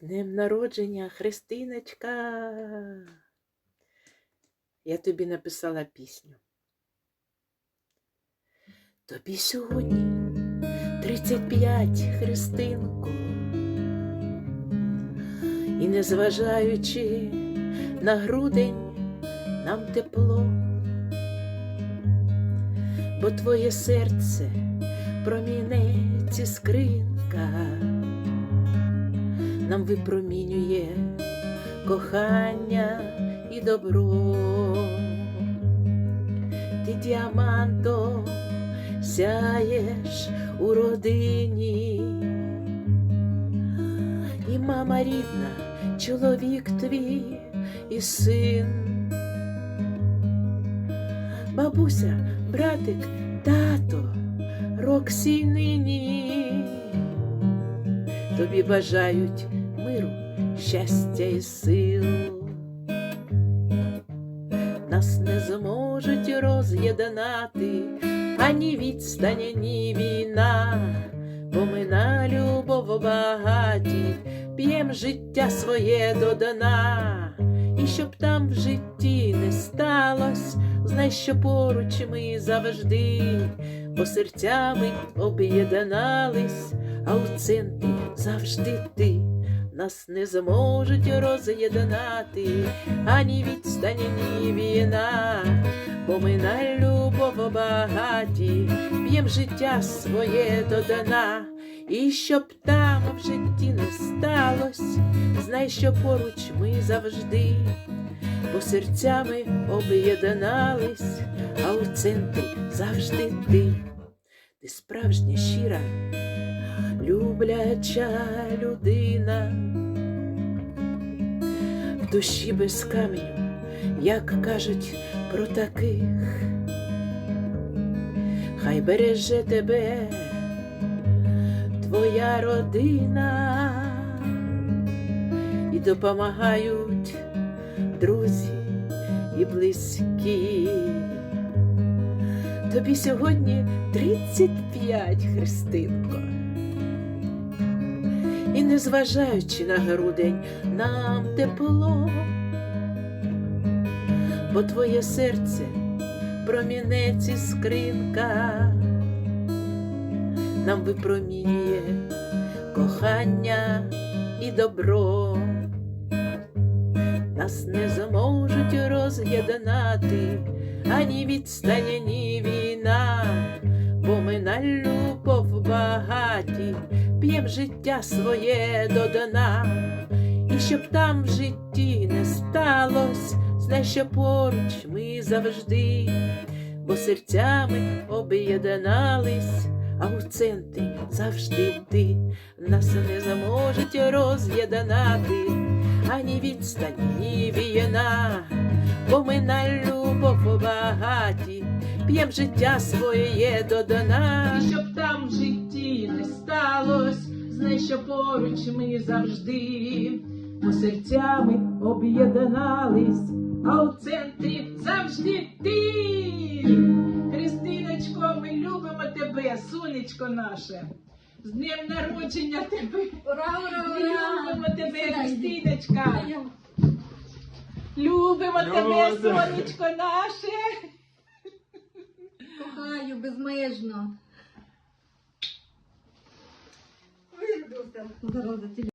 днем народження, Христиночка. Я тобі написала пісню. Тобі сьогодні 35, Христинко. І незважаючи на грудень, нам тепло, бо твоє серце промінець іскринка нам випромінює кохання і добро. Ти діамантом сяєш у родині, і мама рідна, чоловік твій і син, бабуся, братик, тато, Роксі нині. Тобі бажають миру, щастя і сил. Нас не зможуть роз'єднати ані відстань, ні війна, бо ми на любов багаті, п'єм життя своє до дна, і щоб там в житті не сталось, знай, що поруч ми завжди, бо серцями об'єднались, а у центрі завжди ти. Нас не зможуть роз'єднати ані відстань, ні війна, бо ми на любов багаті, п'єм життя своє до дна, і щоб там в житті не сталось, знай, що поруч ми завжди, бо серцями об'єднались, а у центрі завжди ти, ти справжня щира любляча людина, душі без каменю, як кажуть про таких, хай береже тебе твоя родина і допомагають друзі і близькі. Тобі сьогодні 35, Христинко. І незважаючи на грудень, нам тепло, бо твоє серце промінець іскринка, нам випромінює кохання і добро, нас не зможуть роз'єднати ані відстань, ні війна, бо ми на любов багаті п'єм життя своє до дна, і щоб там в житті не сталось, знай, що поруч ми завжди, бо серцями об'єднались, а у центрі завжди ти. Нас не зможуть роз'єднати, ані відстань, ні війна, бо ми на любов багаті, п'єм життя своє до дна. І щоб там в житті не сталось, знай, що поруч ми завжди, бо серцями об'єднались, а у центрі завжди ти. Христиночко, ми любимо тебе, сонечко наше. З днем народження тебе. Ура, ура, ура! любимо тебе, Христиночка. Любимо тебе, сонечко наше. Кохаю безмежно. Зараза,